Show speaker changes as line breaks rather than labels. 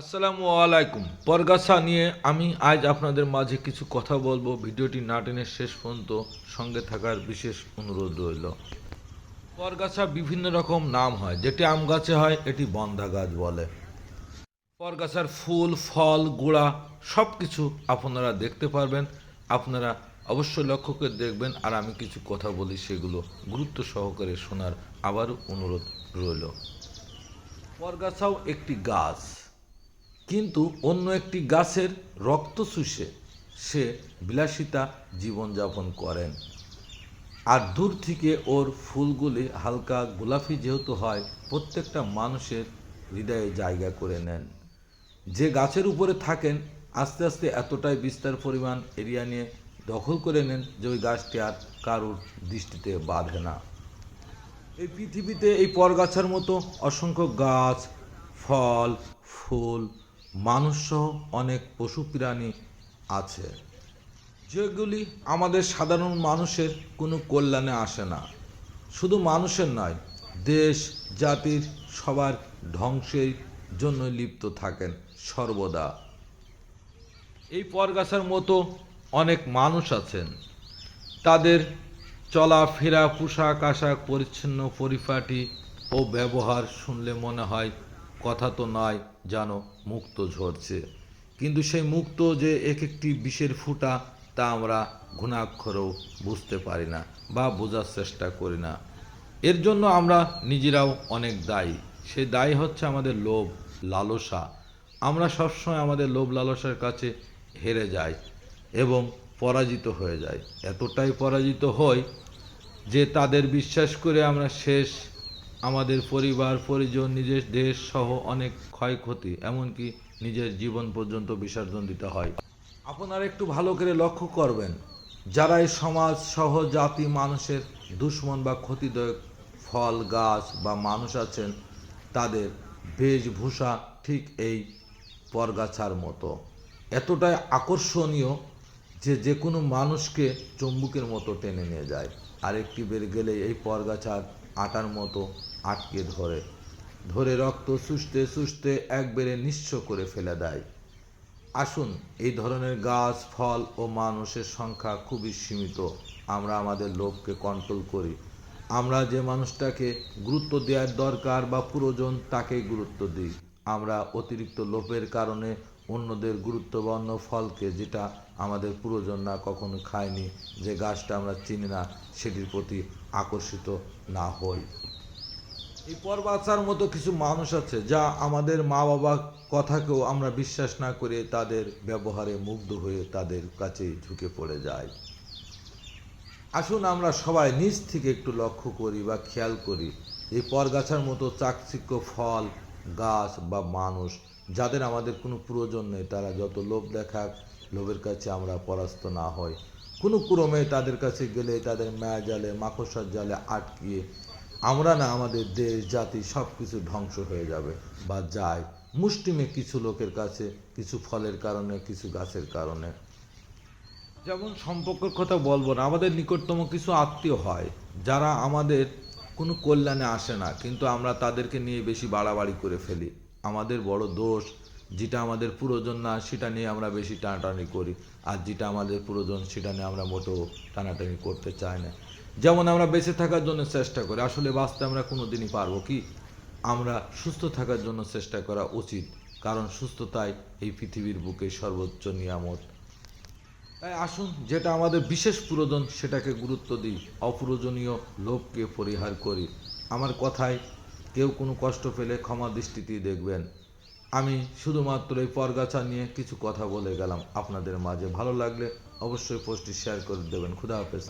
আসসালামু আলাইকুম। পরগাছা নিয়ে আমি আজ আপনাদের মাঝে কিছু কথা বলব। ভিডিওটি না টেনে শেষ পর্যন্ত সঙ্গে থাকার বিশেষ অনুরোধ রইল। পরগাছা বিভিন্ন রকম নাম হয়। যেটি আম গাছে হয়, এটি বন্ধা গাছ বলে। পরগাছার ফুল, ফল, গোড়া সব কিছু আপনারা দেখতে পারবেন। আপনারা অবশ্যই লক্ষ্য করে দেখবেন। আর আমি কিছু কথা বলি, সেগুলো গুরুত্ব সহকারে শোনার আবারও অনুরোধ রইল। পরগাছাও একটি গাছ। কিন্তু অন্য একটি গাছের রক্ত শুষে সে বিলাসিতা জীবনযাপন করেন। আর দূর থেকে ওর ফুলগুলি হালকা গোলাপি যেহেতু হয়, প্রত্যেকটা মানুষের হৃদয়ে জায়গা করে নেন। যে গাছের উপরে থাকেন, আস্তে আস্তে এতটাই বিস্তার পরিমাণ এরিয়া নিয়ে দখল করে নেন যে ওই গাছটি আর কারুর দৃষ্টিতে বাঁধে না। এই পৃথিবীতে এই পরগাছার মতো অসংখ্য গাছ, ফল, ফুল মানুষসহ অনেক পশু প্রাণী আছে। যেগুলি আমাদের সাধারণ মানুষের কোনো কল্যাণে আসে না। শুধু মানুষের নয়, দেশ, জাতির সবার ধ্বংসের জন্য লিপ্ত থাকেন সর্বদা। এই পরগাছার মতো অনেক মানুষ আছেন। তাদের চলাফেরা পোশাক আশাক পরিচ্ছন্ন, পরিপাটি ও ব্যবহার শুনলে মনে হয় কথা তো নয় যেন মুক্ত ঝরছে। কিন্তু সেই মুক্ত যে এক একটি বিষের ফুটা তা আমরা ঘুণাক্ষরেও বুঝতে পারি না বা বোঝার চেষ্টা করি না। এর জন্য আমরা নিজেরাও অনেক দায়ী। সেই দায়ী হচ্ছে আমাদের লোভ লালসা। আমরা সবসময় আমাদের লোভ লালসার কাছে হেরে যাই এবং পরাজিত হয়ে যায় এতটাই পরাজিত হই যে তাদের বিশ্বাস করে আমরা শেষ আমাদের পরিবার, পরিজন, নিজের দেশ সহ অনেক ক্ষয়ক্ষতি, এমনকি নিজের জীবন পর্যন্ত বিসর্জন দিতে হয়। আপনারা একটু ভালো করে লক্ষ্য করবেন, যারাই সমাজ সহ জাতি, মানুষের দুশ্মন বা ক্ষতিদায়ক ফল, গাছ বা মানুষ আছেন, তাদের বেশভূষা ঠিক এই পরগাছার মতো। এতটাই আকর্ষণীয় যে যে কোনো মানুষকে চম্বুকের মতো টেনে নিয়ে যায়। আরেকটি বের গেলে এই পরগাছার আটার মতো আটকে ধরে। ধরে রক্ত সুষতে সুষতে একবারে নিঃস্ব করে ফেলে দেয়। আসুন, এই ধরনের গাছ, ফল ও মানুষের সংখ্যা খুবই সীমিত। আমরা আমাদের লোভকে কন্ট্রোল করি। আমরা যে মানুষটাকে গুরুত্ব দেওয়ার দরকার বা প্রয়োজন তাকেই গুরুত্ব দিই। আমরা অতিরিক্ত লোভের কারণে অন্যদের গুরুত্বপূর্ণ ফলকে যেটা আমাদের প্রয়োজন না কখনো খায়নি, যে গাছটা আমরা চিনি না, সেটির প্রতি আকর্ষিত না হই। এই পর্বাচার মতো কিছু মানুষ আছে, যা আমাদের মা বাবা কথাকেও আমরা বিশ্বাস না করে তাদের ব্যবহারে মুগ্ধ হয়ে তাদের কাছে ঝুঁকে পড়ে যায়। আসুন আমরা সবাই নিজ থেকে একটু লক্ষ্য করি বা খেয়াল করি, এই পরগাছার মতো চাকচিক্য ফল, গাছ বা মানুষ যাদের আমাদের কোনো প্রয়োজন নেই, তারা যত লোভ দেখাক, লোভের কাছে আমরা পরাস্ত না হই। কোনো ক্রমে তাদের কাছে গেলে তাদের মায়া জালে, মাকড়সার জালে আটকিয়ে আমরা না আমাদের দেশ, জাতি সব কিছু ধ্বংস হয়ে যাবে বা যায়। মুষ্টিমে কিছু লোকের কাছে, কিছু ফলের কারণে, কিছু গাছের কারণে। যেমন সম্পর্কের কথা বলব না, আমাদের নিকটতম কিছু আত্মীয় হয়, যারা আমাদের কোনো কল্যাণে আসে না, কিন্তু আমরা তাদেরকে নিয়ে বেশি বাড়াবাড়ি করে ফেলি। আমাদের বড় দোষ, যেটা আমাদের প্রয়োজন না, সেটা নিয়ে আমরা বেশি টানাটানি করি। আর যেটা আমাদের প্রয়োজন সেটা নিয়ে আমরা মোটেও টানাটানি করতে চাই না। যেমন আমরা বেঁচে থাকার জন্য চেষ্টা করি, আসলে বাঁচতে আমরা কোনো দিনই পারব কি? আমরা সুস্থ থাকার জন্য চেষ্টা করা উচিত, কারণ সুস্থতাই এই পৃথিবীর বুকে সর্বোচ্চ নিয়ামত। তাই আসুন, যেটা আমাদের বিশেষ প্রয়োজন সেটাকে গুরুত্ব দিই অপ্রয়োজনীয় লোভকে পরিহার করি। আমার কথায় কেউ কোনো কষ্ট পেলে ক্ষমা দৃষ্টিতে দেখবেন। আমি শুধুমাত্র এই পরগাছা নিয়ে কিছু কথা বলে গেলাম। আপনাদের মাঝে ভালো লাগলে অবশ্যই পোস্টটি শেয়ার করে দেবেন। খুদা হাফেজ।